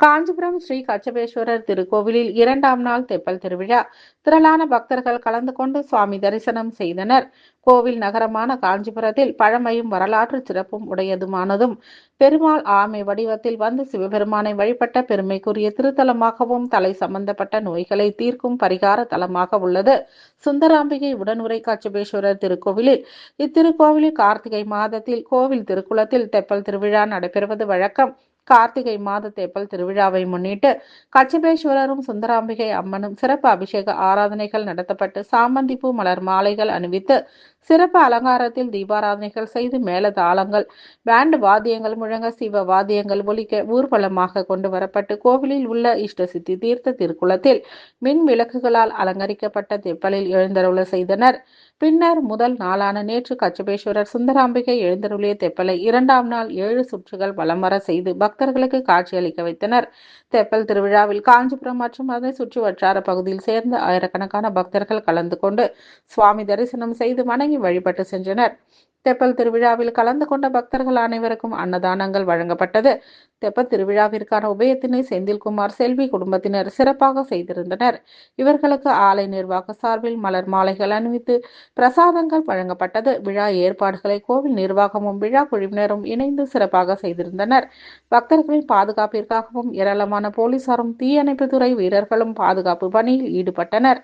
காஞ்சிபுரம் ஸ்ரீ கச்சபேஸ்வரர் திருக்கோவிலில் இரண்டாம் நாள் தெப்பல் திருவிழா. திரளான பக்தர்கள் கலந்து கொண்டு சுவாமி தரிசனம் செய்தனர். கோவில் நகரமான காஞ்சிபுரத்தில் பழமையும் வரலாற்று சிறப்பும் உடையதுமானதும். பெருமாள் ஆமை வடிவத்தில் வந்து சிவபெருமானை வழிபட்ட பெருமைக்குரிய திருத்தலமாகவும் தலை சம்பந்தப்பட்ட நோய்களை தீர்க்கும் பரிகார தலமாக உள்ளது. சுந்தராம்பிகை உடனுரை கச்சபேஸ்வரர் திருக்கோவிலில். இத்திருக்கோவிலில் கார்த்திகை மாதத்தில் கோவில் திருக்குளத்தில் தெப்பல் திருவிழா நடைபெறுவது வழக்கம். கார்த்திகை மாத தேப்பல் திருவிழாவை முன்னிட்டு கச்சபேஸ்வரரும் சுந்தராம்பிகை அம்மனும் சிறப்பு அபிஷேக ஆராதனைகள் நடத்தப்பட்டு சாமந்திப்பூ மலர் மாலைகள் அணிவித்து சிறப்பு அலங்காரத்தில் தீபாராதனைகள் செய்து மேல தாளங்கள் பேண்ட் வாத்தியங்கள் முழங்க சிவ வாத்தியங்கள் ஒலிக்க ஊர்வலமாக கொண்டு வரப்பட்டு கோவிலில் உள்ள இஷ்ட சித்தி தீர்த்த திருக்குளத்தில் மின் விளக்குகளால் அலங்கரிக்கப்பட்ட தெப்பலில் எழுந்தருள செய்தனர். பின்னர் முதல் நாளான நேற்று கச்சபேஸ்வரர் சுந்தராம்பிகை எழுந்தருளிய தெப்பலை இரண்டாம் நாள் ஏழு சுற்றுகள் வலம் வர செய்து பக்தர்களுக்கு காட்சியளிக்க வைத்தனர். தெப்பல் திருவிழாவில் காஞ்சிபுரம் மற்றும் அதை சுற்று வட்டார பகுதியில் சேர்ந்த ஆயிரக்கணக்கான பக்தர்கள் கலந்து கொண்டு சுவாமி தரிசனம் செய்து மனை வணங்கி வழிபட்டு சென்றனர். தெப்பல் திருவிழாவில் கலந்து கொண்ட பக்தர்கள் அனைவருக்கும் அன்னதானங்கள் வழங்கப்பட்டது. தெப்ப திருவிழாவிற்கான உபயத்தினை செந்தில்குமார் செல்வி குடும்பத்தினர் சிறப்பாக செய்திருந்தனர். இவர்களுக்கு ஆலை நிர்வாக சார்பில் மலர் மாலைகள் அணிவித்து பிரசாதங்கள் வழங்கப்பட்டது. விழா ஏற்பாடுகளை கோவில் நிர்வாகமும் விழா குழுவினரும் இணைந்து சிறப்பாக செய்திருந்தனர். பக்தர்களின் பாதுகாப்பிற்காகவும் ஏராளமான போலீசாரும் தீயணைப்புத்துறை வீரர்களும் பாதுகாப்பு பணியில் ஈடுபட்டனர்.